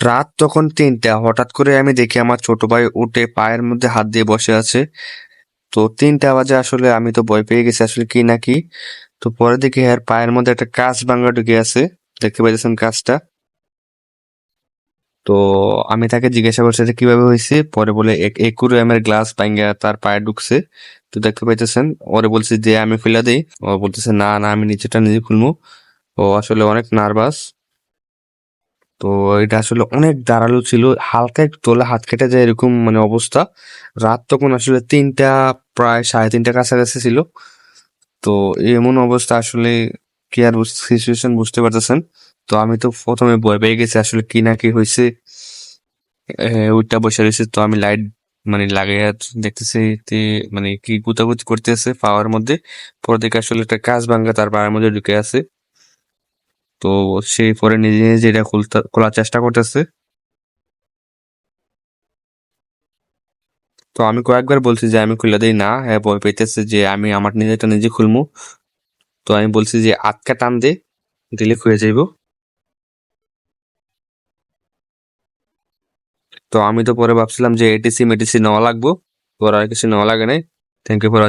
রাত তখন তিনটা। হঠাৎ করে আমি দেখি আমার ছোট ভাই উঠে পায়ের মধ্যে হাত দিয়ে বসে আছে। তো তিনটা বাজে আসলে, আমি তো ভয় পেয়ে গেছি আসলে কি না কি। তো পরে দেখি হ্যাঁ পায়ের মধ্যে একটা কাঁচ ভাঙা ঢুকে আছে। দেখতে পাইতেছেন কাজটা তো আমি তাকে জিজ্ঞাসা করছি এটা কীভাবে হয়েছে? পরে বলে একুরো এম এর গ্লাস ভাঙ্গা তার পায়ে ঢুকছে। তো দেখতে পাইতেছেন, ওরে বলছি যে, আমি খুলে দেই। ও বলতেছে, না না, আমি নিচেটা নিজে খুলবো ও আসলে অনেক নার্ভাস। তো এটা আসলে অনেক দাঁড়াল ছিল। হালকা একটু তোলা হাত কেটে যায় এরকম মানে অবস্থা। রাত তখন আসলে তিনটা, প্রায় সাড়ে তিনটা কাছাকাছি ছিল। তো এমন অবস্থা আসলে কি আর সিচুয়েশন বুঝতে পারতেছেন? তো আমি তো প্রথমে ভয় পেয়ে গেছি আসলে কি না কি হয়েছে। ওইটা বসে রয়েছে, তো আমি লাইট মানে লাগাইয়া দেখতেছি মানে কি গুতাগুতি করতেছে পাওয়ার মধ্যে। পরে দেখে আসলে একটা কাজ ভাঙ্গা তার পায়ের মধ্যে ঢুকে আছে। তো সে পরে নিজে নিজে এটা খুলতে, খোলার চেষ্টা করতেছে। তো আমি কয়েকবার বলছি যে আমি খুলে দেই না হ্যাঁ ভয় পেতেছে যে আমি আমার নিজেটা নিজে খুলবো তো আমি বলছি যে আটকা টান দে, দিলে খুলে যাইব। তো আমি তো পরে ভাবছিলাম যে এটিসি মেটিসি নেওয়া লাগবো, পরে আর কিছু নেওয়া লাগে নাই। Thank you for